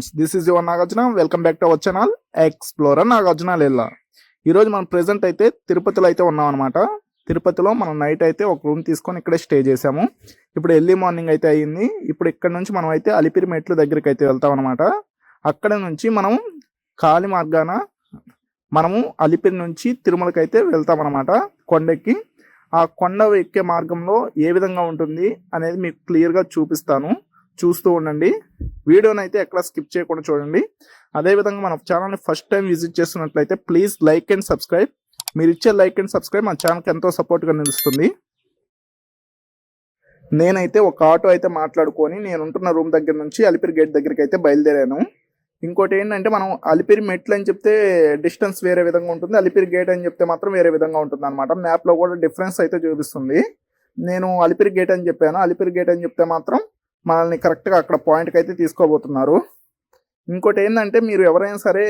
Friends this is your Nagarjuna welcome back to our channel explorer Nagarjuna లేలా ఈరోజు మనం present అయితే తిరుపతిలో అయితే ఉన్నాం అనమాట తిరుపతిలో మనం నైట్ అయితే ఒక రూమ్ తీసుకొని ఇక్కడే స్టే చేసాము ఇప్పుడు ఎర్లీ మార్నింగ్ అయితే అయ్యింది ఇప్పుడు ఇక్కడ నుంచి మనం అయితే అలిపిరి మెట్లు దగ్గరికి అయితే వెళ్తాం అనమాట అక్కడ నుంచి మనం కాలి మార్గాన మనము అలిపిరి నుంచి తిరుమలకి అయితే వెళ్తాం అనమాట కొండెక్కి ఆ కొండ ఎక్కే మార్గంలో ఏ విధంగా ఉంటుంది అనేది మీకు క్లియర్గా చూపిస్తాను. చూస్తూ ఉండండి. వీడియోని అయితే ఎక్కడ స్కిప్ చేయకుండా చూడండి. అదేవిధంగా మన ఛానల్ని ఫస్ట్ టైం విజిట్ చేస్తున్నట్లయితే ప్లీజ్ లైక్ అండ్ సబ్స్క్రైబ్. మీరు ఇచ్చే లైక్ అండ్ సబ్స్క్రైబ్ మా ఛానల్కి ఎంతో సపోర్ట్గా నిలుస్తుంది. నేనైతే ఒక ఆటో అయితే మాట్లాడుకొని నేను ఉంటున్న రూమ్ దగ్గర నుంచి అలిపిరి గేట్ దగ్గరికి అయితే బయలుదేరాను. ఇంకోటి ఏంటంటే మనం అలిపిరి మెట్లు అని చెప్తే డిస్టెన్స్ వేరే విధంగా ఉంటుంది. అలిపిరి గేట్ అని చెప్తే మాత్రం వేరే విధంగా ఉంటుంది అనమాట మ్యాప్లో కూడా డిఫరెన్స్ అయితే చూపిస్తుంది. నేను అలిపిరి గేట్ అని చెప్పాను. అలిపిరి గేట్ అని చెప్తే మాత్రం మనల్ని కరెక్ట్గా అక్కడ పాయింట్కి అయితే తీసుకోబోతున్నారు. ఇంకోటి ఏంటంటే మీరు ఎవరైనా సరే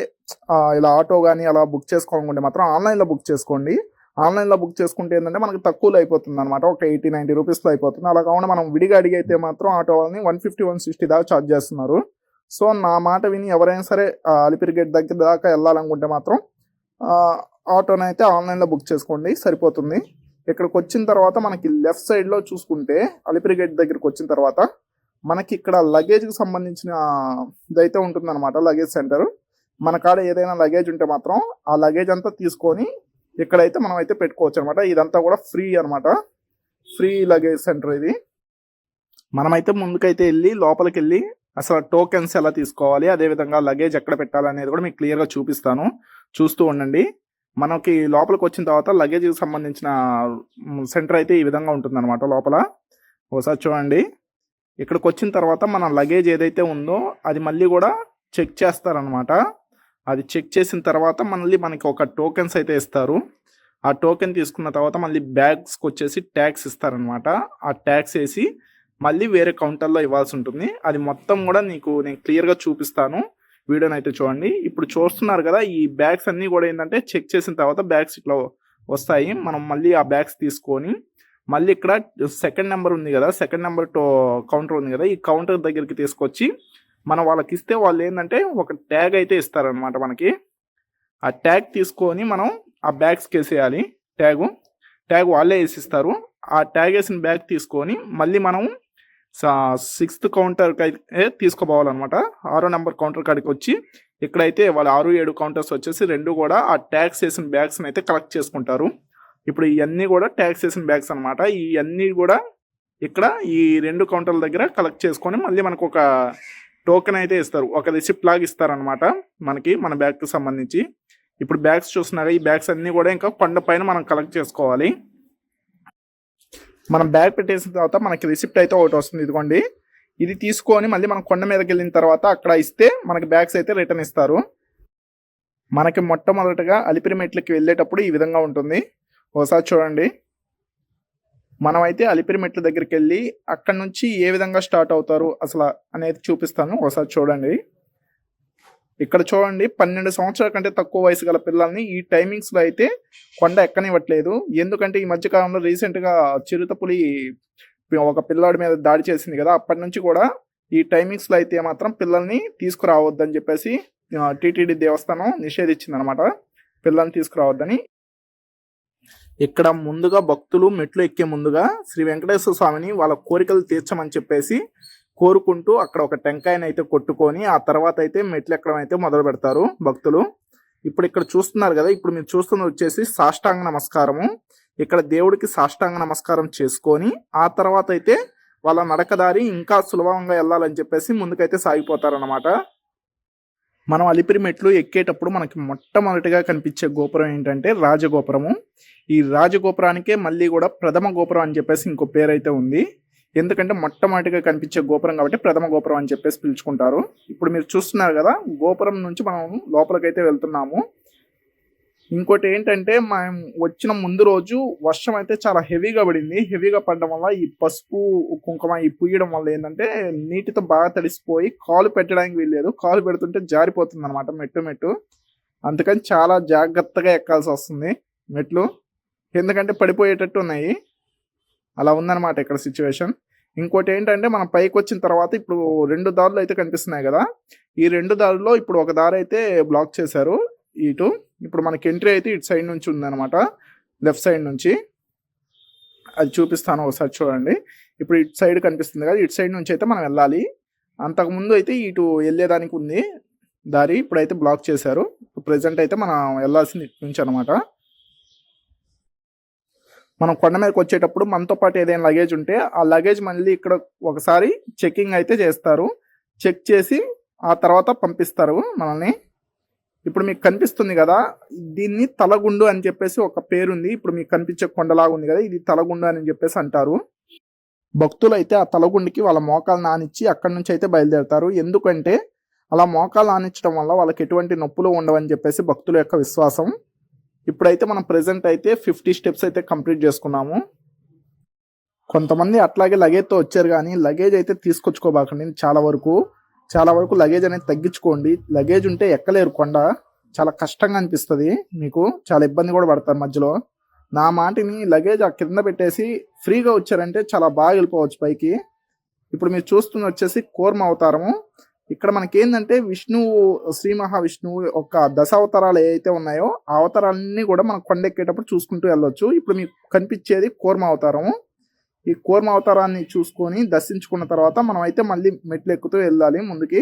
ఇలా ఆటో కానీ అలా బుక్ చేసుకోవాలనుకుంటే మాత్రం ఆన్లైన్లో బుక్ చేసుకోండి. ఆన్లైన్లో బుక్ చేసుకుంటే ఏంటంటే మనకి తక్కువలో అయిపోతుంది అనమాట ఒక ఎయిటీ నైంటీ రూపీస్లో అయిపోతుంది. అలా కాకుండా మనం విడిగా అడిగైతే మాత్రం ఆటో వాళ్ళని వన్ ఫిఫ్టీ వన్ సిక్స్టీ దాకా ఛార్జ్ చేస్తున్నారు. సో నా మాట విని ఎవరైనా సరే అలిపిరి గేట్ దగ్గర దాకా వెళ్ళాలనుకుంటే మాత్రం ఆటోని ఆటోనైతే ఆన్లైన్లో బుక్ చేసుకోండి. సరిపోతుంది. ఇక్కడికి వచ్చిన తర్వాత మనకి లెఫ్ట్ సైడ్లో చూసుకుంటే అలిపిరి గేట్ దగ్గరికి వచ్చిన తర్వాత మనకి ఇక్కడ లగేజ్కి సంబంధించిన ఇదైతే ఉంటుందన్నమాట లగేజ్ సెంటర్ మన కాడ ఏదైనా లగేజ్ ఉంటే మాత్రం ఆ లగేజ్ అంతా తీసుకొని ఇక్కడైతే మనం అయితే పెట్టుకోవచ్చు అనమాట ఇదంతా కూడా ఫ్రీ అన్నమాట. ఫ్రీ లగేజ్ సెంటర్ ఇది. మనమైతే ముందుకైతే వెళ్ళి లోపలికి వెళ్ళి అసలు టోకెన్స్ ఎలా తీసుకోవాలి అదేవిధంగా లగేజ్ ఎక్కడ పెట్టాలనేది కూడా మీకు క్లియర్గా చూపిస్తాను. చూస్తూ ఉండండి. మనకి లోపలికి వచ్చిన తర్వాత లగేజ్కి సంబంధించిన సెంటర్ అయితే ఈ విధంగా ఉంటుందన్నమాట లోపల. ఒకసారి చూడండి. ఇక్కడికి వచ్చిన తర్వాత మన లగేజ్ ఏదైతే ఉందో అది మళ్ళీ కూడా చెక్ చేస్తారనమాట అది చెక్ చేసిన తర్వాత మళ్ళీ మనకి ఒక టోకెన్స్ అయితే ఇస్తారు. ఆ టోకెన్ తీసుకున్న తర్వాత మళ్ళీ బ్యాగ్స్కి వచ్చేసి ట్యాక్స్ ఇస్తారనమాట ఆ ట్యాక్స్ వేసి మళ్ళీ వేరే కౌంటర్లో ఇవ్వాల్సి ఉంటుంది. అది మొత్తం కూడా నీకు నేను క్లియర్గా చూపిస్తాను. వీడియోని అయితే చూడండి. ఇప్పుడు చూస్తున్నారు కదా ఈ బ్యాగ్స్ అన్నీ కూడా ఏంటంటే చెక్ చేసిన తర్వాత బ్యాగ్స్ ఇట్లా వస్తాయి. మనం మళ్ళీ ఆ బ్యాగ్స్ తీసుకొని మళ్ళీ ఇక్కడ సెకండ్ నెంబర్ ఉంది కదా సెకండ్ నెంబర్ టో కౌంటర్ ఉంది కదా ఈ కౌంటర్ దగ్గరికి తీసుకొచ్చి మనం వాళ్ళకి ఇస్తే వాళ్ళు ఏంటంటే ఒక ట్యాగ్ అయితే ఇస్తారనమాట మనకి. ఆ ట్యాగ్ తీసుకొని మనం ఆ బ్యాగ్స్కి వేసేయాలి ట్యాగు ట్యాగ్ వాళ్ళే వేసిస్తారు. ఆ ట్యాగ్ వేసిన బ్యాగ్ తీసుకొని మళ్ళీ మనం సిక్స్త్ కౌంటర్కి అయితే తీసుకోపోవాలన్నమాట. ఆరో నెంబర్ కౌంటర్ కాడికి వచ్చి ఇక్కడైతే వాళ్ళ ఆరు ఏడు కౌంటర్స్ వచ్చేసి రెండు కూడా ఆ ట్యాగ్స్ వేసిన బ్యాగ్స్ని అయితే కలెక్ట్ చేసుకుంటారు. ఇప్పుడు ఇవన్నీ కూడా ట్యాక్సేషన్ బ్యాగ్స్ అనమాట ఇవన్నీ కూడా ఇక్కడ ఈ రెండు కౌంటర్ల దగ్గర కలెక్ట్ చేసుకొని మళ్ళీ మనకు ఒక టోకెన్ అయితే ఇస్తారు. ఒక రిసిప్ట్ లాగా ఇస్తారనమాట మనకి మన బ్యాగ్కి సంబంధించి. ఇప్పుడు బ్యాగ్స్ చూస్తున్నారా? ఈ బ్యాగ్స్ అన్నీ కూడా ఇంకా కొండ పైన మనం కలెక్ట్ చేసుకోవాలి. మనం బ్యాగ్ పెట్టేసిన తర్వాత మనకి రిసిప్ట్ అయితే ఒకటి వస్తుంది. ఇదిగోండి. ఇది తీసుకొని మళ్ళీ మనం కొండ మీదకి వెళ్ళిన తర్వాత అక్కడ ఇస్తే మనకి బ్యాగ్స్ అయితే రిటర్న్ ఇస్తారు. మనకి మొట్టమొదటగా అలిపిరి మెట్లకి వెళ్ళేటప్పుడు ఈ విధంగా ఉంటుంది. ఒకసారి చూడండి. మనమైతే అలిపిరి మెట్ల దగ్గరికి వెళ్ళి అక్కడ నుంచి ఏ విధంగా స్టార్ట్ అవుతారు అసలు అనేది చూపిస్తాను. ఒకసారి చూడండి. ఇక్కడ చూడండి పన్నెండు సంవత్సరాల కంటే తక్కువ వయసు గల పిల్లల్ని ఈ టైమింగ్స్లో అయితే కొండ ఎక్కనివ్వట్లేదు. ఎందుకంటే ఈ మధ్యకాలంలో రీసెంట్గా చిరుతపులి ఒక పిల్లాడి మీద దాడి చేసింది కదా అప్పటి నుంచి కూడా ఈ టైమింగ్స్లో అయితే మాత్రం పిల్లల్ని తీసుకురావద్దని చెప్పేసి టీటీడీ దేవస్థానం నిషేధించింది అనమాట పిల్లల్ని తీసుకురావద్దని. ఇక్కడ ముందుగా భక్తులు మెట్లు ఎక్కే ముందుగా శ్రీ వెంకటేశ్వర స్వామిని వాళ్ళ కోరికలు తీర్చమని చెప్పేసి కోరుకుంటూ అక్కడ ఒక టెంకాయని అయితే కొట్టుకొని ఆ తర్వాత అయితే మెట్లు ఎక్కడం అయితే మొదలు పెడతారు భక్తులు. ఇప్పుడు ఇక్కడ చూస్తున్నారు కదా ఇప్పుడు మీరు చూస్తున్నది వచ్చేసి సాష్టాంగ నమస్కారము. ఇక్కడ దేవుడికి సాష్టాంగ నమస్కారం చేసుకొని ఆ తర్వాత అయితే వాళ్ళ నడకదారి ఇంకా సులభంగా వెళ్ళాలని చెప్పేసి ముందుకైతే సాగిపోతారన్నమాట. మనం అలిపిరి మెట్లు ఎక్కేటప్పుడు మనకి మొట్టమొదటిగా కనిపించే గోపురం ఏంటంటే రాజగోపురము. ఈ రాజగోపురానికే మళ్ళీ కూడా ప్రథమ గోపురం అని చెప్పేసి ఇంకో పేరు అయితే ఉంది. ఎందుకంటే మొట్టమొదటిగా కనిపించే గోపురం కాబట్టి ప్రథమ గోపురం అని చెప్పేసి పిలుచుకుంటారు. ఇప్పుడు మీరు చూస్తున్నారు కదా గోపురం నుంచి మనం లోపలికైతే వెళ్తున్నాము. ఇంకోటి ఏంటంటే మనం వచ్చిన ముందు రోజు వర్షం అయితే చాలా హెవీగా పడింది. హెవీగా పడడం వల్ల ఈ పసుపు కుంకుమ ఈ పుయ్యడం వల్ల ఏంటంటే నీటితో బాగా తడిసిపోయి కాలు పెట్టడానికి వీల్లేదు. కాలు పెడుతుంటే జారిపోతుంది అనమాట మెట్టు మెట్టు. అందుకని చాలా జాగ్రత్తగా ఎక్కాల్సి వస్తుంది మెట్లు. ఎందుకంటే పడిపోయేటట్టు ఉన్నాయి. అలా ఉందన్నమాట ఇక్కడ సిచ్యువేషన్ ఇంకోటి ఏంటంటే మనం పైకి వచ్చిన తర్వాత ఇప్పుడు రెండు దారులు అయితే కనిపిస్తున్నాయి కదా. ఈ రెండు దారుల్లో ఇప్పుడు ఒక దారి అయితే బ్లాక్ చేశారు ఇటు. ఇప్పుడు మనకి ఎంట్రీ అయితే ఇటు సైడ్ నుంచి ఉందన్నమాట. లెఫ్ట్ సైడ్ నుంచి. అది చూపిస్తాను ఒకసారి చూడండి. ఇప్పుడు ఇటు సైడ్ కనిపిస్తుంది కదా. ఇటు సైడ్ నుంచి అయితే మనం వెళ్ళాలి. అంతకుముందు అయితే ఇటు వెళ్ళేదానికి ఉంది. దారి ఇప్పుడైతే బ్లాక్ చేశారు. ప్రజెంట్ అయితే మనం వెళ్ళాల్సింది ఇటు నుంచి అనమాట మనం కొండ మీదకి వచ్చేటప్పుడు మనతో పాటు ఏదైనా లగేజ్ ఉంటే ఆ లగేజ్ మళ్ళీ ఇక్కడ ఒకసారి చెకింగ్ అయితే చేస్తారు. చెక్ చేసి ఆ తర్వాత పంపిస్తారు మనల్ని. ఇప్పుడు మీకు కనిపిస్తుంది కదా దీన్ని తలగుండు అని చెప్పేసి ఒక పేరుంది. ఇప్పుడు మీకు కనిపించే కొండలాగా ఉంది కదా ఇది తలగుండు అని చెప్పేసి అంటారు. భక్తులు అయితే ఆ తలగుండికి వాళ్ళ మోకాలు నానిచ్చి అక్కడి నుంచి అయితే బయలుదేరుతారు. ఎందుకంటే అలా మోకాలు నానించడం వల్ల వాళ్ళకి ఎటువంటి నొప్పులు ఉండవని చెప్పేసి భక్తుల యొక్క విశ్వాసం. ఇప్పుడైతే మనం ప్రెసెంట్ అయితే ఫిఫ్టీ స్టెప్స్ అయితే కంప్లీట్ చేసుకున్నాము. కొంతమంది అట్లాగే లగేజ్తో వచ్చారు కానీ లగేజ్ అయితే తీసుకొచ్చుకోబాకండి చాలా వరకు. చాలా వరకు లగేజ్ అనేది తగ్గించుకోండి. లగేజ్ ఉంటే ఎక్కలేరు కొండ. చాలా కష్టంగా అనిపిస్తుంది మీకు. చాలా ఇబ్బంది కూడా పడతారు మధ్యలో. నా మాటిని లగేజ్ ఆ కింద పెట్టేసి ఫ్రీగా వచ్చారంటే చాలా బాగా వెళ్ళిపోవచ్చు పైకి. ఇప్పుడు మీరు చూస్తున్న వచ్చేసి కోర్మ అవతారము. ఇక్కడ మనకి విష్ణువు శ్రీ మహావిష్ణువు యొక్క దశావతారాలు ఏవైతే ఉన్నాయో ఆ అవతారాలన్నీ కూడా మనం కొండెక్కేటప్పుడు చూసుకుంటూ వెళ్ళొచ్చు. ఇప్పుడు మీకు కనిపించేది కూర్మ అవతారము. ఈ కూర్మ అవతారాన్ని చూసుకొని దర్శించుకున్న తర్వాత మనం అయితే మళ్ళీ మెట్లు ఎక్కుతూ వెళ్ళాలి ముందుకి.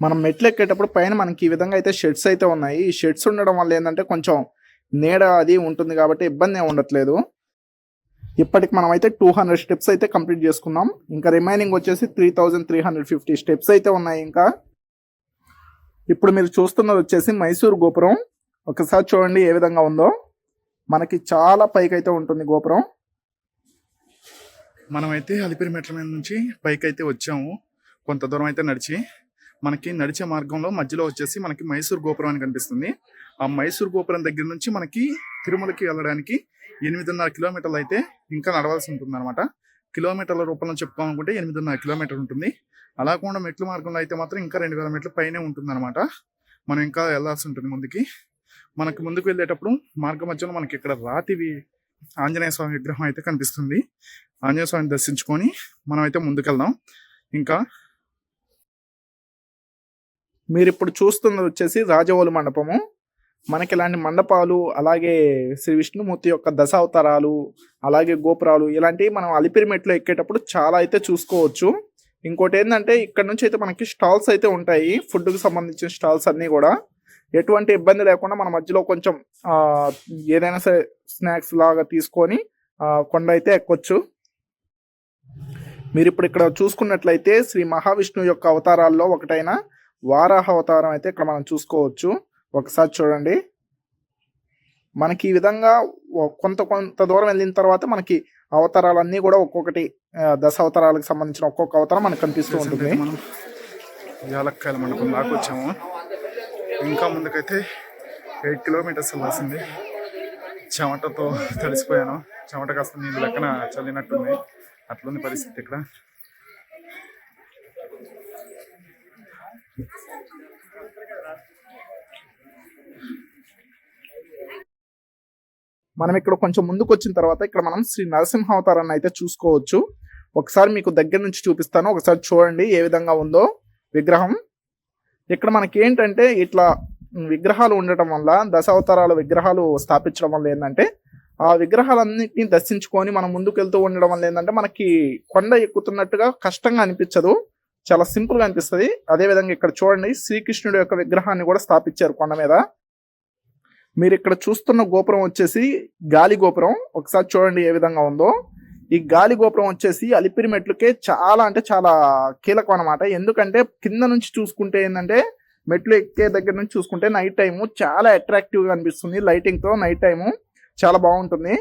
మనం మెట్లు ఎక్కేటప్పుడు పైన మనకి ఈ విధంగా అయితే షెడ్స్ అయితే ఉన్నాయి. ఈ షెడ్స్ ఉండడం వల్ల ఏంటంటే కొంచెం నీడ అది ఉంటుంది కాబట్టి ఇబ్బంది ఉండట్లేదు. ఇప్పటికి మనం అయితే టూ హండ్రెడ్ స్టెప్స్ అయితే కంప్లీట్ చేసుకున్నాం. ఇంకా రిమైనింగ్ వచ్చేసి three thousand three hundred fifty steps అయితే ఉన్నాయి ఇంకా. ఇప్పుడు మీరు చూస్తున్నది వచ్చేసి మైసూర్ గోపురం. ఒకసారి చూడండి ఏ విధంగా ఉందో. మనకి చాలా పైకి అయితే ఉంటుంది గోపురం. మనమైతే అలిపిరి మెట్ల మీద నుంచి పైకి అయితే వచ్చాము. కొంత దూరం అయితే నడిచి మనకి నడిచే మార్గంలో మధ్యలో వచ్చేసి మనకి మైసూర్ గోపురం అని కనిపిస్తుంది. ఆ మైసూర్ గోపురం దగ్గర నుంచి మనకి తిరుమలకి వెళ్ళడానికి ఎనిమిదిన్నర కిలోమీటర్లు అయితే ఇంకా నడవాల్సి ఉంటుంది అనమాట కిలోమీటర్ల రూపంలో చెప్పుకోవాలనుకుంటే ఎనిమిదిన్నర కిలోమీటర్ ఉంటుంది. అలా కూడా మెట్ల మార్గంలో అయితే మాత్రం ఇంకా రెండు వేల మెట్ల పైనే ఉంటుంది అనమాట మనం ఇంకా వెళ్ళాల్సి ఉంటుంది ముందుకి. మనకు ముందుకు వెళ్ళేటప్పుడు మార్గ మధ్యలో మనకి ఇక్కడ రాతివి ఆంజనేయ స్వామి విగ్రహం అయితే కనిపిస్తుంది. ఆంజనేయ స్వామిని దర్శించుకొని మనం అయితే ముందుకెళ్దాం. ఇంకా మీరు ఇప్పుడు చూస్తున్నది వచ్చేసి రాజవోలు మండపము. మనకి ఇలాంటి మండపాలు అలాగే శ్రీ విష్ణుమూర్తి యొక్క దశావతారాలు అలాగే గోపురాలు ఇలాంటివి మనం అలిపిరిమెట్లో ఎక్కేటప్పుడు చాలా అయితే చూసుకోవచ్చు. ఇంకోటి ఏంటంటే ఇక్కడ నుంచి అయితే మనకి స్టాల్స్ అయితే ఉంటాయి. ఫుడ్కి సంబంధించిన స్టాల్స్ అన్నీ కూడా. ఎటువంటి ఇబ్బంది లేకుండా మన మధ్యలో కొంచెం ఏదైనా సరే స్నాక్స్ లాగా తీసుకొని కొండ అయితే ఎక్కొచ్చు. మీరు ఇప్పుడు ఇక్కడ చూసుకున్నట్లయితే శ్రీ మహావిష్ణువు యొక్క అవతారాల్లో ఒకటైన వారాహ అవతారం అయితే ఇక్కడ మనం చూసుకోవచ్చు. ఒకసారి చూడండి. మనకి ఈ విధంగా కొంత కొంత దూరం వెళ్ళిన తర్వాత మనకి అవతారాలన్నీ కూడా ఒక్కొక్కటి దశ అవతారాలకు సంబంధించిన ఒక్కొక్క అవతారం మనకు కనిపిస్తూ ఉంటుంది. యాలక్కాయల మండపం దాకా వచ్చాము. ఇంకా ముందుకైతే ఎయిట్ కిలోమీటర్స్ వెళ్ళాల్సింది. చెమటతో తడిసిపోయాను. చెమట కాస్త నీళ్ళు లెక్కన చల్లినట్టుంది. అట్లుంది పరిస్థితి ఇక్కడ. మనం ఇక్కడ కొంచెం ముందుకు వచ్చిన తర్వాత ఇక్కడ మనం శ్రీ నరసింహ అవతారాన్ని అయితే చూసుకోవచ్చు. ఒకసారి మీకు దగ్గర నుంచి చూపిస్తాను. ఒకసారి చూడండి ఏ విధంగా ఉందో విగ్రహం. ఇక్కడ మనకి ఏంటంటే ఇట్లా విగ్రహాలు ఉండటం వల్ల దశావతారాల విగ్రహాలు స్థాపించడం వల్ల ఏంటంటే ఆ విగ్రహాలన్నింటినీ దర్శించుకొని మనం ముందుకు వెళ్తూ ఉండడం వల్ల ఏంటంటే మనకి కొండ ఎక్కుతున్నట్టుగా కష్టంగా అనిపించదు. చాలా సింపుల్గా అనిపిస్తుంది. అదే విధంగా ఇక్కడ చూడండి శ్రీకృష్ణుడు యొక్క విగ్రహాన్ని కూడా స్థాపించారు కొండ మీద. మీరు ఇక్కడ చూస్తున్న గోపురం వచ్చేసి గాలి గోపురం. ఒకసారి చూడండి ఏ విధంగా ఉందో. ఈ గాలి గోపురం వచ్చేసి అలిపిరి మెట్లుకే చాలా అంటే చాలా కీలకం అనమాట ఎందుకంటే కింద నుంచి చూసుకుంటే ఏంటంటే మెట్లు ఎక్కే దగ్గర నుంచి చూసుకుంటే నైట్ టైము చాలా అట్రాక్టివ్గా అనిపిస్తుంది. లైటింగ్తో నైట్ టైము చాలా బాగుంటుంది.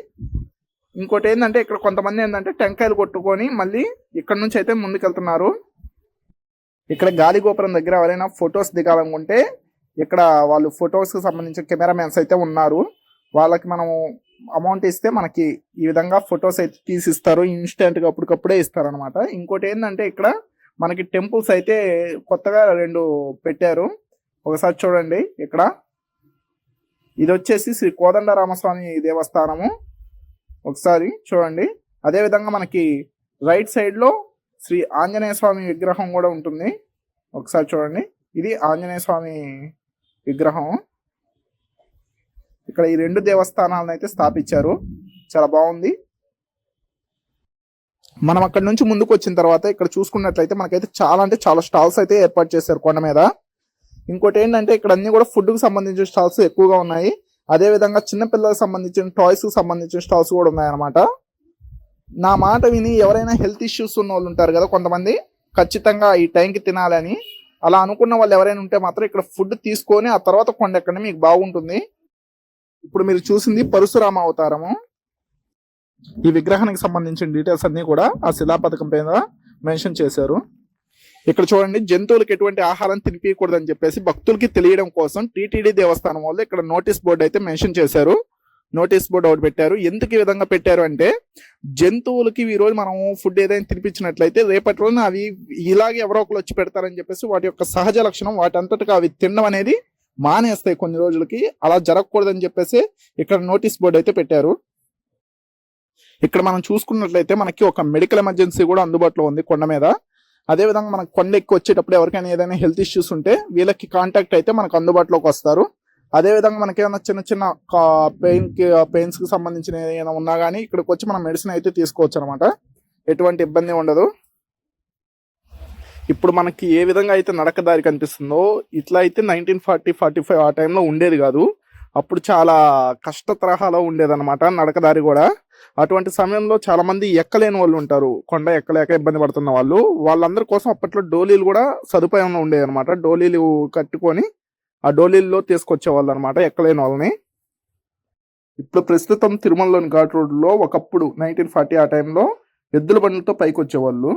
ఇంకోటి ఏంటంటే ఇక్కడ కొంతమంది ఏంటంటే టెంకాయలు కొట్టుకొని మళ్ళీ ఇక్కడ నుంచి అయితే ముందుకెళ్తున్నారు. ఇక్కడ గాలి గోపురం దగ్గర ఎవరైనా ఫొటోస్ దిగాలనుకుంటే ఇక్కడ వాళ్ళు ఫొటోస్కి సంబంధించిన కెమెరామెన్స్ అయితే ఉన్నారు. వాళ్ళకి మనము అమౌంట్ ఇస్తే మనకి ఈ విధంగా ఫొటోస్ అయితే తీసి ఇస్తారు ఇన్స్టెంట్ అప్పటికప్పుడే ఇస్తారు అనమాట ఇంకోటి ఏంటంటే ఇక్కడ మనకి టెంపుల్స్ అయితే కొత్తగా రెండు పెట్టారు. ఒకసారి చూడండి ఇక్కడ. ఇది వచ్చేసి శ్రీ కోదండరామస్వామి దేవస్థానము. ఒకసారి చూడండి. అదే విధంగా మనకి రైట్ సైడ్లో శ్రీ ఆంజనేయ స్వామి విగ్రహం కూడా ఉంటుంది. ఒకసారి చూడండి. ఇది ఆంజనేయ స్వామి విగ్రహం. ఇక్కడ ఈ రెండు దేవస్థానాలను అయితే స్థాపించారు. చాలా బాగుంది. మనం అక్కడ నుంచి ముందుకు వచ్చిన తర్వాత ఇక్కడ చూసుకున్నట్లయితే మనకైతే చాలా అంటే చాలా స్టాల్స్ అయితే ఏర్పాటు చేశారు కొండ మీద. ఇంకోటి ఏంటంటే ఇక్కడ అన్ని కూడా ఫుడ్కి సంబంధించిన స్టాల్స్ ఎక్కువగా ఉన్నాయి. అదే విధంగా సంబంధించిన టాయ్స్కి సంబంధించిన స్టాల్స్ కూడా ఉన్నాయన్నమాట. నా మాట విని ఎవరైనా హెల్త్ ఇష్యూస్ ఉన్న వాళ్ళు ఉంటారు కదా కొంతమంది ఖచ్చితంగా ఈ టైంకి తినాలని అలా అనుకున్న వాళ్ళు ఎవరైనా ఉంటే మాత్రం ఇక్కడ ఫుడ్ తీసుకొని ఆ తర్వాత కొండ ఎక్కండి మీకు బాగుంటుంది. ఇప్పుడు మీరు చూసింది పరశురామ అవతారము. ఈ విగ్రహానికి సంబంధించిన డీటెయిల్స్ అన్ని కూడా ఆ శిలా పథకం పైన మెన్షన్ చేశారు. ఇక్కడ చూడండి జంతువులకు ఎటువంటి ఆహారం తినిపించకూడదని చెప్పేసి భక్తులకి తెలియడం కోసం టీటీడీ దేవస్థానం వాళ్ళు ఇక్కడ నోటీస్ బోర్డు అయితే మెన్షన్ చేశారు. నోటీస్ బోర్డు ఒకటి పెట్టారు. ఎందుకు ఈ విధంగా పెట్టారు అంటే జంతువులకి ఈ రోజు మనం ఫుడ్ ఏదైనా తినిపించినట్లయితే రేపటి రోజున అవి ఇలాగే ఎవరో ఒకరు వచ్చి పెడతారని చెప్పేసి వాటి యొక్క సహజ లక్షణం వాటి అంతటిగా అవి తినడం అనేది మానేస్తాయి కొన్ని రోజులకి. అలా జరగకూడదని చెప్పేసి ఇక్కడ నోటీస్ బోర్డు అయితే పెట్టారు. ఇక్కడ మనం చూసుకున్నట్లయితే మనకి ఒక మెడికల్ ఎమర్జెన్సీ కూడా అందుబాటులో ఉంది కొండ మీద. అదే విధంగా మనకు కొండ ఎక్కి వచ్చేటప్పుడు ఎవరికైనా ఏదైనా హెల్త్ ఇష్యూస్ ఉంటే వీళ్ళకి కాంటాక్ట్ అయితే మనకు అందుబాటులోకి వస్తారు. అదే విధంగా మనకి ఏమైనా చిన్న చిన్న పెయిన్ పెయిన్స్కి పెయిన్స్కి సంబంధించిన ఏదైనా ఉన్నా కానీ ఇక్కడికి వచ్చి మనం మెడిసిన్ అయితే తీసుకోవచ్చు అనమాట ఎటువంటి ఇబ్బంది ఉండదు. ఇప్పుడు మనకి ఏ విధంగా అయితే నడక దారి కనిపిస్తుందో ఇట్లా అయితే నైన్టీన్ ఫార్టీ ఫార్టీ ఫైవ్ ఆ టైంలో ఉండేది కాదు. అప్పుడు చాలా కష్ట తరహాలో ఉండేదన్నమాట నడకదారి కూడా. అటువంటి సమయంలో చాలా మంది ఎక్కలేని వాళ్ళు ఉంటారు. కొండ ఎక్కలేక ఇబ్బంది పడుతున్న వాళ్ళు. వాళ్ళందరి కోసం అప్పట్లో డోలీలు కూడా సదుపాయంలో ఉండేది అనమాట డోలీలు కట్టుకొని ఆ డోలీల్లో తీసుకొచ్చే వాళ్ళు అనమాట ఎక్కలేని వాళ్ళని. ఇప్పుడు ప్రస్తుతం తిరుమలలోని ఘాట్ రోడ్లో ఒకప్పుడు నైన్టీన్ ఫార్టీ ఆ టైంలో ఎద్దుల బండ్లతో పైకి వచ్చేవాళ్ళు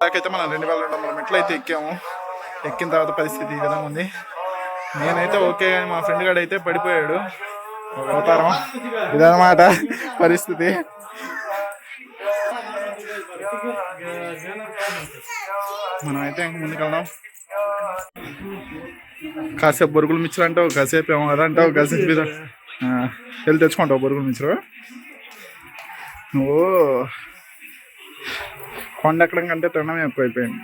అయితే మనం రెండు వేల రెండు వందల మెట్లు అయితే ఎక్కాము. ఎక్కిన తర్వాత పరిస్థితి ఈ విధంగా ఉంది. నేనైతే ఓకే కానీ మా ఫ్రెండ్ గాడు అయితే పడిపోయాడు. అవతారం. ఇదన్నమాట పరిస్థితి. మనం అయితే ఇంక ముందుకెళ్దాం కాసేపు బొరుగులు మిచ్చరు అంటావు కాసేపు ఏమో అదంటావు కాసేపు ఇది. వెళ్ళి తెచ్చుకుంటావు బొరుగులు మిచ్చరు. నువ్వు కొండ ఎక్కడం కంటే తినడమే ఎక్కువైపోయింది.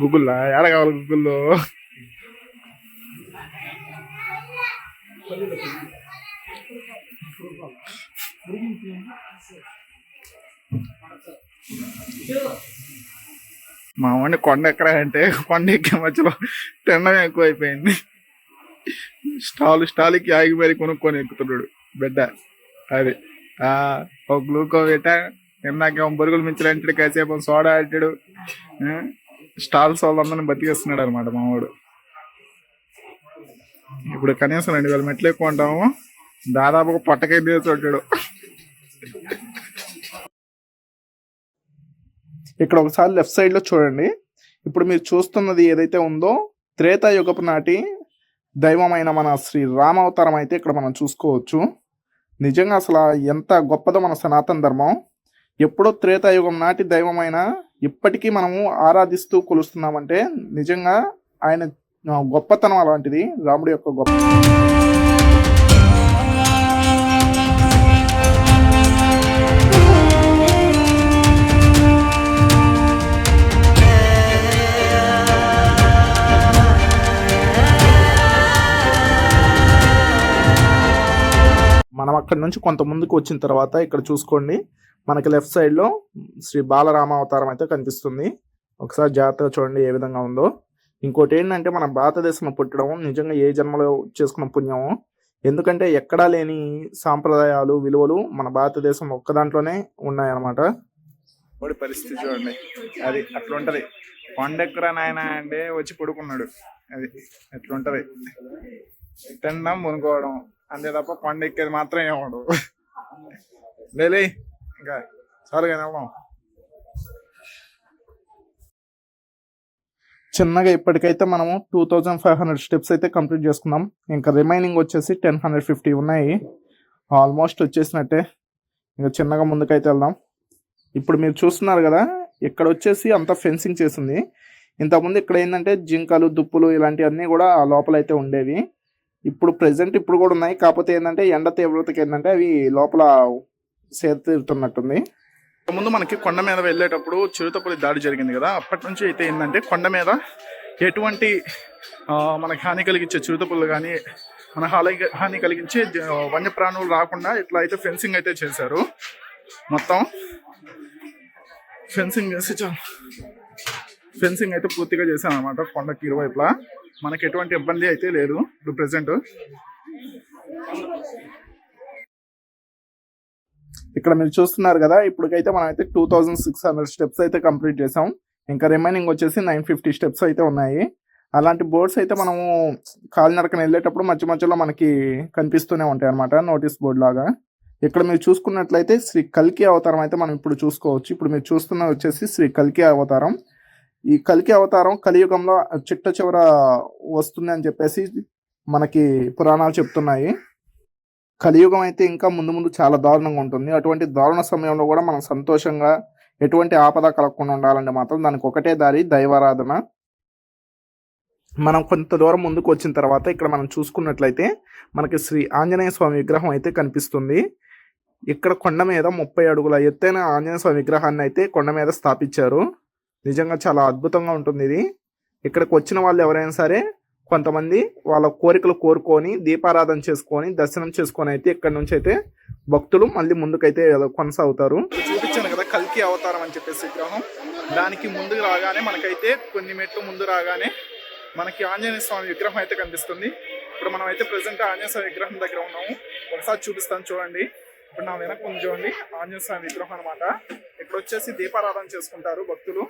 గూగుల్లో? ఎక్కడ కావాలి గూగుల్లో? మా వాడిని కొండ ఎక్కరా అంటే కొండ ఎక్కే మధ్యలో తినడం ఎక్కువైపోయింది. స్టాల్ స్టాల్కి ఆగి మరి కొనుక్కొని ఎక్కుతున్నాడు బిడ్డ. అది. ఒక గ్లూకో పెట్ట ఇందాక బొరుగులు మించలంటాడు కాసేపు సోడా అంటాడు. స్టాల్స్ వాళ్ళందరినీ బతికేస్తున్నాడు అనమాట మావాడు ఇప్పుడు కనీసం రెండు వేల మెట్లు ఎక్కువ ఉంటాము దాదాపు పొట్టకై చూడాడు ఇక్కడ ఒకసారి లెఫ్ట్ సైడ్లో చూడండి. ఇప్పుడు మీరు చూస్తున్నది ఏదైతే ఉందో త్రేతాయుగపు నాటి దైవమైన మన శ్రీ రామావతారం అయితే ఇక్కడ మనం చూసుకోవచ్చు. నిజంగా అసలు ఎంత గొప్పదో మన సనాతన ధర్మం. ఎప్పుడో త్రేతాయుగం నాటి దైవమైన ఇప్పటికీ మనము ఆరాధిస్తూ కొలుస్తున్నామంటే నిజంగా ఆయన గొప్పతనం అలాంటిది రాముడి యొక్క గొప్ప మనం అక్కడి నుంచి కొంత ముందుకు వచ్చిన తర్వాత ఇక్కడ చూసుకోండి. మనకి లెఫ్ట్ సైడ్లో శ్రీ బాలరామ అవతారం అయితే కనిపిస్తుంది. ఒకసారి జాగ్రత్తగా చూడండి ఏ విధంగా ఉందో. ఇంకోటి ఏంటంటే మన భారతదేశంలో పుట్టడం నిజంగా ఏ జన్మలో చేసుకున్న పుణ్యము. ఎందుకంటే ఎక్కడా లేని సాంప్రదాయాలు విలువలు మన భారతదేశం ఒక్క దాంట్లోనే ఉన్నాయన్నమాట. వాడి పరిస్థితి చూడండి. అది అట్లా ఉంటది. కొండెక్కరా నాయన అంటే వచ్చి పడుకున్నాడు. అది అట్లుంటది తినడం మునుకోవడం. అంతే తప్ప కొండ ఎక్కేది మాత్రం ఏమడు లేలే ఇంకా సరే వెళ్దాం. చిన్నగా ఇప్పటికైతే మనము two thousand five hundred steps అయితే కంప్లీట్ చేసుకున్నాం. ఇంకా రిమైనింగ్ వచ్చేసి టెన్ హండ్రెడ్ ఫిఫ్టీ ఉన్నాయి. ఆల్మోస్ట్ వచ్చేసినట్టే. ఇంకా చిన్నగా ముందుకైతే వెళ్దాం. ఇప్పుడు మీరు చూస్తున్నారు కదా ఇక్కడ వచ్చేసి అంత ఫెన్సింగ్ చేసింది. ఇంతకుముందు ఇక్కడ ఏంటంటే జింకలు దుప్పులు ఇలాంటివన్నీ కూడా లోపల అయితే ఉండేవి. ఇప్పుడు ప్రెసెంట్ ఇప్పుడు కూడా ఉన్నాయి. కాకపోతే ఏంటంటే ఎండ తీవ్రతకి ఏంటంటే అవి లోపల సేద తీరుతున్నట్టుంది. ముందు మనకి కొండ మీద వెళ్ళేటప్పుడు చిరుతపులి దాడి జరిగింది కదా. అప్పటి నుంచి అయితే ఏంటంటే కొండ మీద ఎటువంటి మనకి హాని కలిగించే చిరుతపులు కానీ మన హాని హాని కలిగించే వన్యప్రాణులు రాకుండా ఇట్లా అయితే ఫెన్సింగ్ అయితే చేశారు. మొత్తం ఫెన్సింగ్ చేసి ఫెన్సింగ్ అయితే పూర్తిగా చేశాను అనమాట కొండకి ఇరువైపులా. మనకి ఎటువంటి ఇబ్బంది అయితే లేదు ఇప్పుడు ప్రజెంట్ ఇక్కడ మీరు చూస్తున్నారు కదా ఇప్పటికైతే మనం అయితే two thousand six hundred steps అయితే కంప్లీట్ చేసాం ఇంకా రిమైనింగ్ వచ్చేసి నైన్ ఫిఫ్టీ స్టెప్స్ అయితే ఉన్నాయి. అలాంటి బోర్డ్స్ అయితే మనము కాలినడకన వెళ్ళేటప్పుడు మధ్య మధ్యలో మనకి కనిపిస్తూనే ఉంటాయి అనమాట నోటీస్ బోర్డ్ లాగా. ఇక్కడ మీరు చూసుకున్నట్లయితే శ్రీ కల్కి అవతారం అయితే మనం ఇప్పుడు చూసుకోవచ్చు. ఇప్పుడు మీరు చూస్తున్నది వచ్చేసి శ్రీ కల్కి అవతారం. ఈ కలికి అవతారం కలియుగంలో చిట్ట చివర వస్తుంది అని చెప్పేసి మనకి పురాణాలు చెప్తున్నాయి. కలియుగం అయితే ఇంకా ముందు ముందు చాలా దారుణంగా ఉంటుంది. అటువంటి దారుణ సమయంలో కూడా మనం సంతోషంగా ఎటువంటి ఆపద కలగకుండా ఉండాలంటే మాత్రం దానికి ఒకటే దారి దైవారాధన. మనం కొంత దూరం ముందుకు వచ్చిన తర్వాత ఇక్కడ మనం చూసుకున్నట్లయితే మనకి శ్రీ ఆంజనేయ స్వామి విగ్రహం అయితే కనిపిస్తుంది. ఇక్కడ కొండ మీద ముప్పై అడుగుల ఎత్తైన ఆంజనేయ స్వామి విగ్రహాన్ని అయితే కొండ మీద స్థాపించారు. నిజంగా చాలా అద్భుతంగా ఉంటుంది ఇది. ఇక్కడికి వచ్చిన వాళ్ళు ఎవరైనా సరే కొంతమంది వాళ్ళ కోరికలు కోరుకొని దీపారాధన చేసుకొని దర్శనం చేసుకొని అయితే ఇక్కడ నుంచి అయితే భక్తులు మళ్ళీ ముందుకైతే కొనసాగుతారు. చూపించాను కదా కల్కి అవతారం అని చెప్పేసి విగ్రహం. దానికి ముందుకు రాగానే మనకైతే కొన్ని మెట్లు ముందు రాగానే మనకి ఆంజనేయ స్వామి విగ్రహం అయితే కనిపిస్తుంది. ఇప్పుడు మనం అయితే ప్రజెంట్ ఆంజనేయ స్వామి విగ్రహం దగ్గర ఉన్నాము. ఒకసారి చూపిస్తాను చూడండి. ఇప్పుడు నా వెనక ఉంది చూడండి. ఆంజనేయ స్వామి విగ్రహం అనమాట ఇక్కడ వచ్చేసి దీపారాధన చేసుకుంటారు భక్తులు.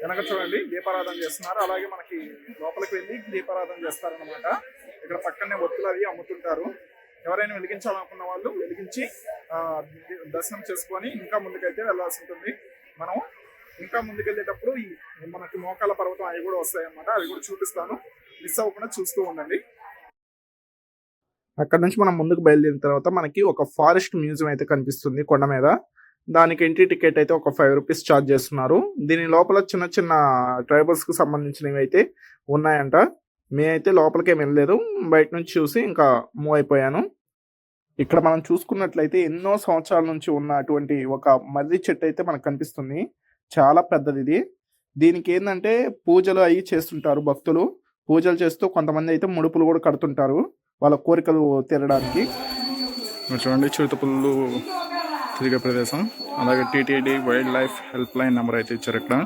వెనక చూడండి దీపారాధన చేస్తున్నారు. అలాగే మనకి లోపలికి వెళ్ళి దీపారాధన చేస్తారనమాట ఇక్కడ పక్కనే ఒత్తులు అవి అమ్ముతుంటారు. ఎవరైనా వెలిగించాలనుకున్న వాళ్ళు వెలిగించి ఆ, దర్శనం చేసుకొని ఇంకా ముందుకైతే వెళ్ళాల్సి ఉంటుంది. మనం ఇంకా ముందుకెళ్ళేటప్పుడు ఈ మనకి మోకాల పర్వతం అవి కూడా వస్తాయి అన్నమాట అవి కూడా చూపిస్తాను. మిస్ అవ్వకుండా చూస్తూ ఉండండి. అక్కడ నుంచి మనం ముందుకు బయలుదేరిన తర్వాత మనకి ఒక ఫారెస్ట్ మ్యూజియం అయితే కనిపిస్తుంది కొండ మీద. దానికి ఎంట్రీ టికెట్ అయితే ఒక ఫైవ్ రూపీస్ ఛార్జ్ చేస్తున్నారు. దీని లోపల చిన్న చిన్న ట్రైబల్స్కి సంబంధించినవి అయితే ఉన్నాయంట. మేమైతే లోపలికి ఏమి వెళ్ళలేదు. బయట నుంచి చూసి ఇంకా మూవ్ అయిపోయాను. ఇక్కడ మనం చూసుకున్నట్లయితే ఎన్నో సంవత్సరాల నుంచి ఉన్నటువంటి ఒక మర్రి చెట్టు అయితే మనకు కనిపిస్తుంది. చాలా పెద్దది ఇది. దీనికి ఏంటంటే పూజలు అవి చేస్తుంటారు భక్తులు. పూజలు చేస్తూ కొంతమంది అయితే ముడుపులు కూడా కడుతుంటారు. వాళ్ళ కోరికలు తీరడానికి. చూడండి చిరుతపుల్లు తిరిగే ప్రదేశం అలాగే TTD wild life help line number అయితే ఇచ్చారు ఇక్కడ.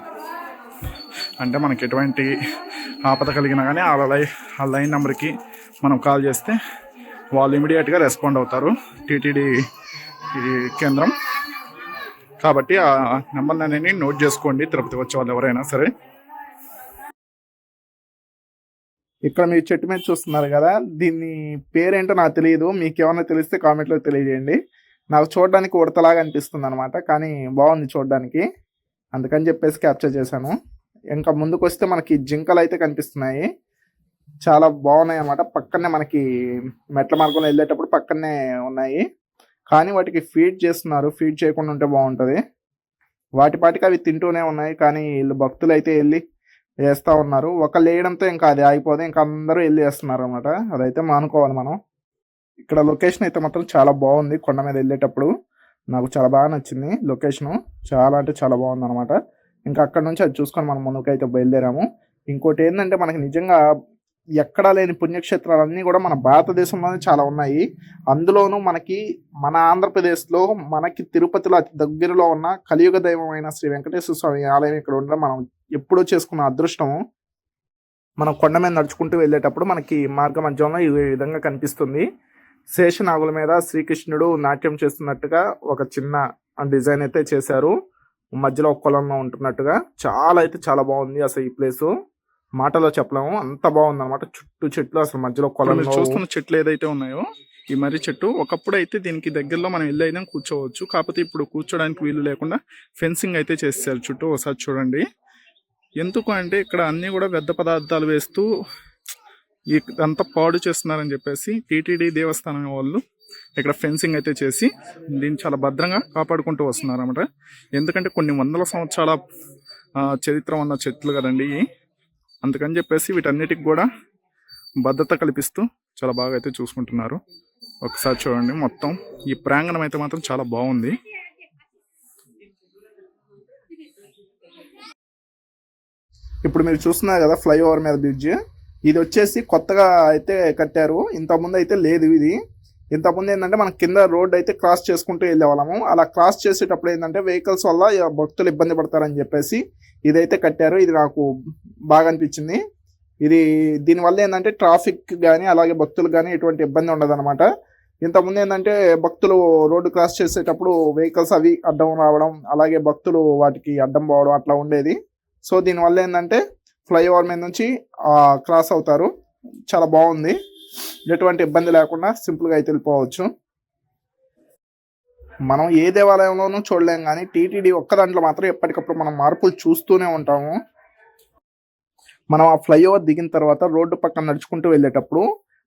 అంటే మనకి ఎటువంటి ఆపద కలిగినా కానీ ఆ లైఫ్ ఆ లైన్ నెంబర్కి మనం కాల్ చేస్తే వాళ్ళు ఇమీడియట్గా రెస్పాండ్ అవుతారు టీటీడీ కేంద్రం. కాబట్టి ఆ నెంబర్ అనేది నోట్ చేసుకోండి తిరుపతి వచ్చే వాళ్ళు ఎవరైనా సరే. ఇక్కడ మీరు చెట్టు మీద చూస్తున్నారు కదా దీన్ని పేరేంటో నాకు తెలియదు. మీకు ఏమైనా తెలిస్తే కామెంట్లో తెలియజేయండి. నాకు చూడడానికి ఉడతలాగా అనిపిస్తుంది అనమాట కానీ బాగుంది చూడడానికి. అందుకని చెప్పేసి క్యాప్చర్ చేశాను. ఇంకా ముందుకు వస్తే మనకి జింకలు అయితే కనిపిస్తున్నాయి. చాలా బాగున్నాయి అన్నమాట పక్కనే మనకి మెట్ల మార్గంలో వెళ్ళేటప్పుడు పక్కనే ఉన్నాయి. కానీ వాటికి ఫీడ్ చేస్తున్నారు. ఫీడ్ చేయకుండా ఉంటే బాగుంటుంది. వాటి పాటికి అవి తింటూనే ఉన్నాయి కానీ వీళ్ళు భక్తులు అయితే వెళ్ళి వేస్తూ ఉన్నారు. ఒకళ్ళు వేయడంతో ఇంకా అది ఆగిపోదు. ఇంకా అందరూ వెళ్ళి వేస్తున్నారు అనమాట అదైతే మానుకోవాలి మనం. ఇక్కడ లొకేషన్ అయితే మాత్రం చాలా బాగుంది. కొండ మీద వెళ్ళేటప్పుడు నాకు చాలా బాగా నచ్చింది లొకేషన్ చాలా అంటే చాలా బాగుంది అనమాట ఇంకా అక్కడ నుంచి అది చూసుకొని మనం ముందుకైతే బయలుదేరాము. ఇంకోటి ఏంటంటే మనకి నిజంగా ఎక్కడా లేని పుణ్యక్షేత్రాలన్నీ కూడా మన భారతదేశంలోనే చాలా ఉన్నాయి. అందులోనూ మనకి మన ఆంధ్రప్రదేశ్లో మనకి తిరుపతిలో అతి దగ్గరలో ఉన్న కలియుగ దైవమైన శ్రీ వెంకటేశ్వర స్వామి ఆలయం ఇక్కడ ఉండడం మనం ఎప్పుడో చేసుకున్న అదృష్టం. మనం కొండ మీద నడుచుకుంటూ వెళ్ళేటప్పుడు మనకి మార్గ మధ్యంలో ఈ విధంగా కనిపిస్తుంది. శేషనాగుల మీద శ్రీకృష్ణుడు నాట్యం చేస్తున్నట్టుగా ఒక చిన్న డిజైన్ అయితే చేశారు. మధ్యలో ఒక కొలంలో ఉంటున్నట్టుగా. చాలా అయితే చాలా బాగుంది అసలు ఈ ప్లేస్. మాటలో చెప్పలేము. అంత బాగుంది అనమాట చుట్టూ చెట్లు అసలు మధ్యలో కొలంలో. చూస్తున్న చెట్లు ఏదైతే ఉన్నాయో ఈ మర్రి చెట్టు ఒకప్పుడు అయితే దీనికి దగ్గరలో మనం అయినా కూర్చోవచ్చు. కాకపోతే ఇప్పుడు కూర్చోడానికి వీలు లేకుండా ఫెన్సింగ్ అయితే చేసేసారు చుట్టూ ఒకసారి చూడండి. ఎందుకు అంటే ఇక్కడ అన్ని కూడా వ్యర్థ పదార్థాలు వేస్తూ ఇదంతా పాడు చేస్తున్నారని చెప్పేసి టీటీడీ దేవస్థానం వాళ్ళు ఇక్కడ ఫెన్సింగ్ అయితే చేసి దీన్ని చాలా భద్రంగా కాపాడుకుంటూ వస్తున్నారు అనమాట ఎందుకంటే కొన్ని వందల సంవత్సరాల చరిత్ర ఉన్న చెట్లు కదండి అందుకని చెప్పేసి వీటన్నిటికి కూడా భద్రత కల్పిస్తూ చాలా బాగా అయితే చూసుకుంటున్నారు. ఒకసారి చూడండి మొత్తం. ఈ ప్రాంగణం అయితే మాత్రం చాలా బాగుంది. ఇప్పుడు మీరు చూస్తున్నారు కదా ఫ్లైఓవర్ మీద బ్రిడ్జ్. ఇది వచ్చేసి కొత్తగా అయితే కట్టారు. ఇంతకుముందు అయితే లేదు ఇది. ఇంతకుముందు ఏంటంటే మనం కింద రోడ్ అయితే క్రాస్ చేసుకుంటూ వెళ్ళేవాళ్ళము. అలా క్రాస్ చేసేటప్పుడు ఏంటంటే వెహికల్స్ వల్ల భక్తులు ఇబ్బంది పడతారని చెప్పేసి ఇదైతే కట్టారు. ఇది నాకు బాగా అనిపించింది. ఇది దీనివల్ల ఏంటంటే ట్రాఫిక్ కానీ అలాగే భక్తులు కానీ ఎటువంటి ఇబ్బంది ఉండదు అనమాట ఇంతకుముందు ఏంటంటే భక్తులు రోడ్డు క్రాస్ చేసేటప్పుడు వెహికల్స్ అవి అడ్డం రావడం అలాగే భక్తులు వాటికి అడ్డం పోవడం అట్లా ఉండేది. సో దీనివల్ల ఏంటంటే ఫ్లైఓవర్ మీద నుంచి క్రాస్ అవుతారు. చాలా బాగుంది. ఎటువంటి ఇబ్బంది లేకుండా సింపుల్గా అయితే వెళ్ళిపోవచ్చు. మనం ఏ దేవాలయంలోనూ చూడలేం కానీ టీటీడీ ఒక్క దాంట్లో మాత్రం ఎప్పటికప్పుడు మనం మార్పులు చూస్తూనే ఉంటాము. మనం ఆ ఫ్లైఓవర్ దిగిన తర్వాత రోడ్డు పక్కన నడుచుకుంటూ వెళ్ళేటప్పుడు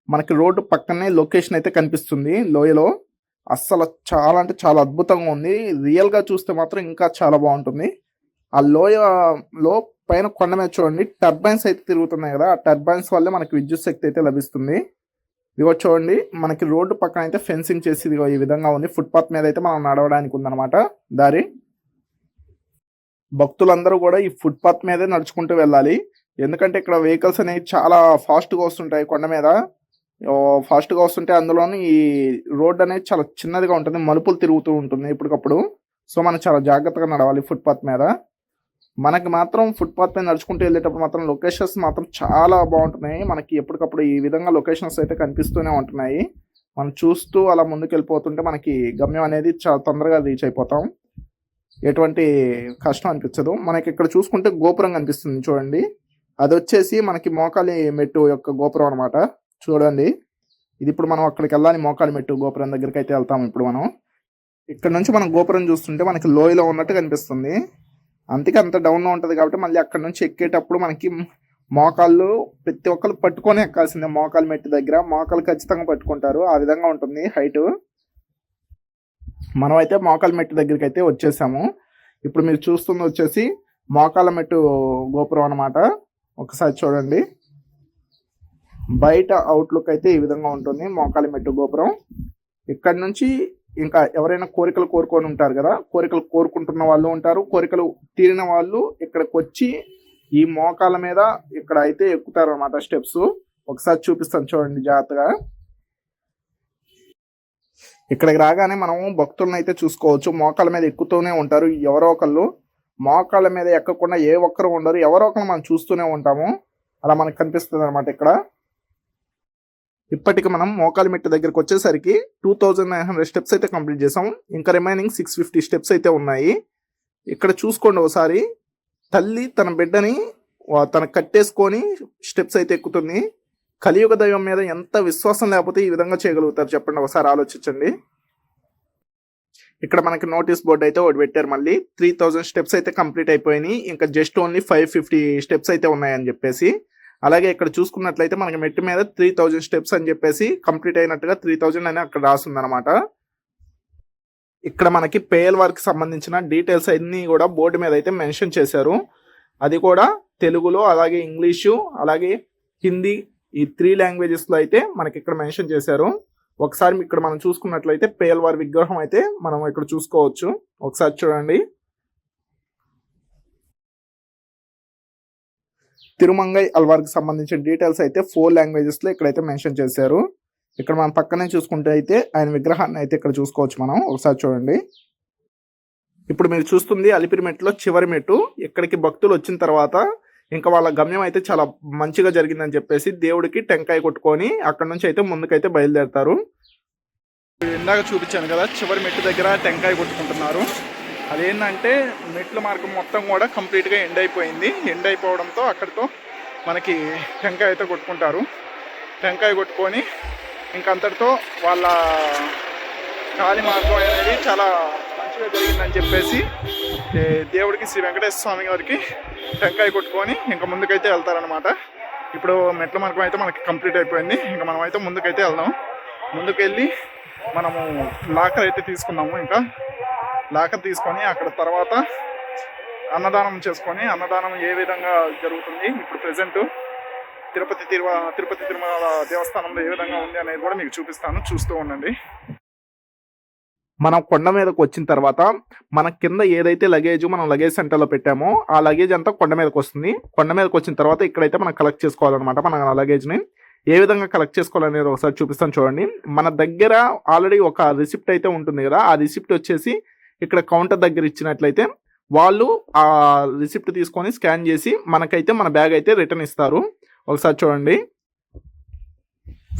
మనకి రోడ్డు పక్కనే లొకేషన్ అయితే కనిపిస్తుంది లోయలో. అస్సలు చాలా అంటే చాలా అద్భుతంగా ఉంది. రియల్గా చూస్తే మాత్రం ఇంకా చాలా బాగుంటుంది. ఆ లోయలో పైన కొండ మీద చూడండి టర్బైన్స్ అయితే తిరుగుతున్నాయి కదా ఆ టర్బైన్స్ వల్ల మనకి విద్యుత్ శక్తి అయితే లభిస్తుంది. ఇదిగో చూడండి మనకి రోడ్డు పక్కన అయితే ఫెన్సింగ్ చేసి ఇదిగో ఈ విధంగా ఉంది. ఫుట్పాత్ మీద అయితే మనం నడవడానికి ఉందన్నమాట. దారి. భక్తులందరూ కూడా ఈ ఫుట్పాత్ మీదే నడుచుకుంటూ వెళ్ళాలి. ఎందుకంటే ఇక్కడ వెహికల్స్ అనేవి చాలా ఫాస్ట్గా వస్తుంటాయి కొండ మీద. ఫాస్ట్గా వస్తుంటే అందులోని ఈ రోడ్ అనేది చాలా చిన్నదిగా ఉంటుంది. మలుపులు తిరుగుతూ ఉంటుంది ఇప్పటికప్పుడు. సో మనం చాలా జాగ్రత్తగా నడవాలి ఫుట్పాత్ మీద. మనకి మాత్రం ఫుట్పాత్ పైన నడుచుకుంటూ వెళ్ళేటప్పుడు మాత్రం లొకేషన్స్ మాత్రం చాలా బాగుంటున్నాయి. మనకి ఎప్పటికప్పుడు ఈ విధంగా లొకేషన్స్ అయితే కనిపిస్తూనే ఉంటున్నాయి. మనం చూస్తూ అలా ముందుకు వెళ్ళిపోతుంటే మనకి గమ్యం అనేది చాలా తొందరగా రీచ్ అయిపోతాం. ఎటువంటి కష్టం అనిపించదు. మనకి ఇక్కడ చూసుకుంటే గోపురం కనిపిస్తుంది చూడండి. అది వచ్చేసి మనకి మోకాలి మెట్టు యొక్క గోపురం అనమాట చూడండి. ఇది ఇప్పుడు మనం అక్కడికి వెళ్ళాలి మోకాలి మెట్టు గోపురం దగ్గరికి అయితే వెళ్తాం ఇప్పుడు మనం. ఇక్కడ నుంచి మనం గోపురం చూస్తుంటే మనకి లోయలో ఉన్నట్టు కనిపిస్తుంది. అందుకే అంత డౌన్లో ఉంటుంది కాబట్టి మళ్ళీ అక్కడ నుంచి ఎక్కేటప్పుడు మనకి మోకాళ్ళు ప్రతి ఒక్కరు పట్టుకొని ఎక్కాల్సిందే. మోకాలు మెట్టు దగ్గర మోకాలు ఖచ్చితంగా పట్టుకుంటారు. ఆ విధంగా ఉంటుంది హైట్ మనం అయితే మోకాలు మెట్టు దగ్గరికి అయితే వచ్చేసాము. ఇప్పుడు మీరు చూస్తుంది వచ్చేసి మోకాల మెట్టు గోపురం అన్నమాట. ఒకసారి చూడండి. బయట అవుట్లుక్ అయితే ఈ విధంగా ఉంటుంది మోకాలి మెట్టు గోపురం. ఇక్కడ నుంచి ఇంకా ఎవరైనా కోరికలు కోరుకొని ఉంటారు కదా కోరికలు కోరుకుంటున్న వాళ్ళు ఉంటారు. కోరికలు తీరిన వాళ్ళు ఇక్కడికి వచ్చి ఈ మోకాల మీద ఇక్కడ అయితే ఎక్కుతారు అనమాట స్టెప్స్. ఒకసారి చూపిస్తాను చూడండి జాగ్రత్తగా. ఇక్కడికి రాగానే మనం భక్తులను అయితే చూసుకోవచ్చు. మోకాల మీద ఎక్కుతూనే ఉంటారు ఎవరో ఒకళ్ళు. మోకాళ్ళ మీద ఎక్కకుండా ఏ ఒక్కరు ఉండరు. ఎవరో ఒకరు మనం చూస్తూనే ఉంటాము. అలా మనకు కనిపిస్తుంది అనమాట ఇక్కడ. ఇప్పటికి మనం మోకాలి మెట్టు దగ్గరకు వచ్చేసరికి two thousand nine hundred steps అయితే కంప్లీట్ చేసాం. ఇంకా రిమైనింగ్ సిక్స్ ఫిఫ్టీ స్టెప్స్ అయితే ఉన్నాయి. ఇక్కడ చూసుకోండి ఒకసారి. తల్లి తన బిడ్డని తన కట్టేసుకొని స్టెప్స్ అయితే ఎక్కుతుంది. కలియుగ దైవం మీద ఎంత విశ్వాసం లేకపోతే ఈ విధంగా చేయగలుగుతారు చెప్పండి ఒకసారి ఆలోచించండి. ఇక్కడ మనకి నోటీస్ బోర్డు అయితే ఒకటి పెట్టారు మళ్ళీ. త్రీ థౌజండ్ స్టెప్స్ అయితే కంప్లీట్ అయిపోయినాయి. ఇంకా just only five fifty steps అయితే ఉన్నాయని చెప్పేసి. అలాగే ఇక్కడ చూసుకున్నట్లయితే మనకి మెట్టు మీద త్రీ థౌజండ్ స్టెప్స్ అని చెప్పేసి కంప్లీట్ అయినట్టుగా త్రీ థౌజండ్ అని అక్కడ రాస్తుంది అనమాట ఇక్కడ మనకి పేల్ వర్క్ సంబంధించిన డీటెయిల్స్ అన్ని కూడా బోర్డు మీద అయితే మెన్షన్ చేశారు. అది కూడా తెలుగులో అలాగే ఇంగ్లీషు అలాగే హిందీ ఈ త్రీ లాంగ్వేజెస్లో అయితే మనకి ఇక్కడ మెన్షన్ చేశారు. ఒకసారి ఇక్కడ మనం చూసుకున్నట్లయితే పేల్వార్ విగ్రహం అయితే మనం ఇక్కడ చూసుకోవచ్చు. ఒకసారి చూడండి. తిరుమంగై అల్వార్కి సంబంధించిన డీటెయిల్స్ అయితే ఫోర్ లాంగ్వేజెస్లో ఇక్కడైతే మెన్షన్ చేశారు. ఇక్కడ మనం పక్కనే చూసుకుంటే అయితే ఆయన విగ్రహాన్ని అయితే ఇక్కడ చూసుకోవచ్చు మనం. ఒకసారి చూడండి. ఇప్పుడు మీరు చూస్తుంది అలిపిరి మెట్టులో చివరి మెట్టు. ఇక్కడికి భక్తులు వచ్చిన తర్వాత ఇంకా వాళ్ళ గమ్యం అయితే చాలా మంచిగా జరిగిందని చెప్పేసి దేవుడికి టెంకాయ కొట్టుకొని అక్కడ నుంచి అయితే ముందుకైతే బయలుదేరతారు. ఇందాక చూపించాను కదా చివరి మెట్టు దగ్గర టెంకాయ కొట్టుకుంటున్నారు. అదేంటంటే మెట్ల మార్గం మొత్తం కూడా కంప్లీట్గా ఎండ్ అయిపోయింది. ఎండ్ అయిపోవడంతో అక్కడితో మనకి టెంకాయ అయితే కొట్టుకుంటారు. టెంకాయ కొట్టుకొని ఇంకంతటితో వాళ్ళ కాలి మార్గం అనేది చాలా మంచిగా జరిగిందని చెప్పేసి దేవుడికి శ్రీ వెంకటేశ్వర స్వామి గారికి టెంకాయ కొట్టుకొని ఇంకా ముందుకైతే వెళ్తారనమాట ఇప్పుడు మెట్ల మార్గం అయితే మనకి కంప్లీట్ అయిపోయింది. ఇంకా మనం అయితే ముందుకైతే వెళ్దాం. ముందుకు వెళ్ళి మనము లాకర్ అయితే తీసుకున్నాము ఇంకా. లాకర్ తీసుకొని అక్కడ తర్వాత అన్నదానం చేసుకొని అన్నదానం ఏ విధంగా జరుగుతుంది ఇప్పుడు ప్రెసెంట్ తిరుపతి తిరుమ తిరుపతి తిరుమల దేవస్థానంలో ఏ విధంగా ఉంది అనేది కూడా మీకు చూపిస్తాను చూస్తూ ఉండండి. మనం కొండ మీదకి వచ్చిన తర్వాత మన కింద ఏదైతే లగేజ్ మనం లగేజ్ సెంటర్లో పెట్టామో ఆ లగేజ్ అంతా కొండ మీదకి వస్తుంది. కొండ మీదకి వచ్చిన తర్వాత ఇక్కడైతే మనం కలెక్ట్ చేసుకోవాలన్నమాట మన లగేజ్ని ఏ విధంగా కలెక్ట్ చేసుకోవాలనేది ఒకసారి చూపిస్తాను చూడండి. మన దగ్గర ఆల్రెడీ ఒక రిసిప్ట్ అయితే ఉంటుంది కదా ఆ రిసిప్ట్ వచ్చేసి ఇక్కడ కౌంటర్ దగ్గర ఇచ్చినట్లయితే వాళ్ళు ఆ రిసిప్ట్ తీసుకొని స్కాన్ చేసి మనకైతే మన బ్యాగ్ అయితే రిటర్న్ ఇస్తారు. ఒకసారి చూడండి.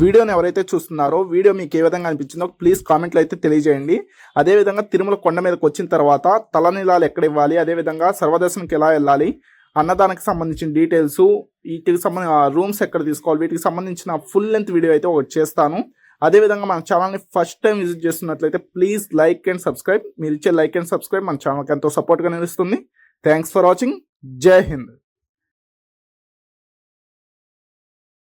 వీడియోని ఎవరైతే చూస్తున్నారో వీడియో మీకు ఏ విధంగా అనిపించిందో ప్లీజ్ కామెంట్లో అయితే తెలియజేయండి. అదేవిధంగా తిరుమల కొండ మీదకి వచ్చిన తర్వాత తలనీలాలు ఎక్కడ ఇవ్వాలి? అదేవిధంగా సర్వదర్శనకి ఎలా వెళ్ళాలి? అన్నదానికి సంబంధించిన డీటెయిల్స్ వీటికి సంబంధించిన రూమ్స్ ఎక్కడ తీసుకోవాలి? వీటికి సంబంధించిన ఫుల్ లెంత్ వీడియో అయితే ఒకటి చేస్తాను. అదేవిధంగా మన ఛానల్ని ఫస్ట్ టైం విజిట్ చేస్తున్నట్లయితే ప్లీజ్ లైక్ అండ్ సబ్స్క్రైబ్ మీరు ఇచ్చే లైక్ అండ్ సబ్స్క్రైబ్ మన ఛానల్కి ఎంతో సపోర్ట్గా నిలుస్తుంది. థ్యాంక్స్ ఫర్ వాచింగ్ జై హింద్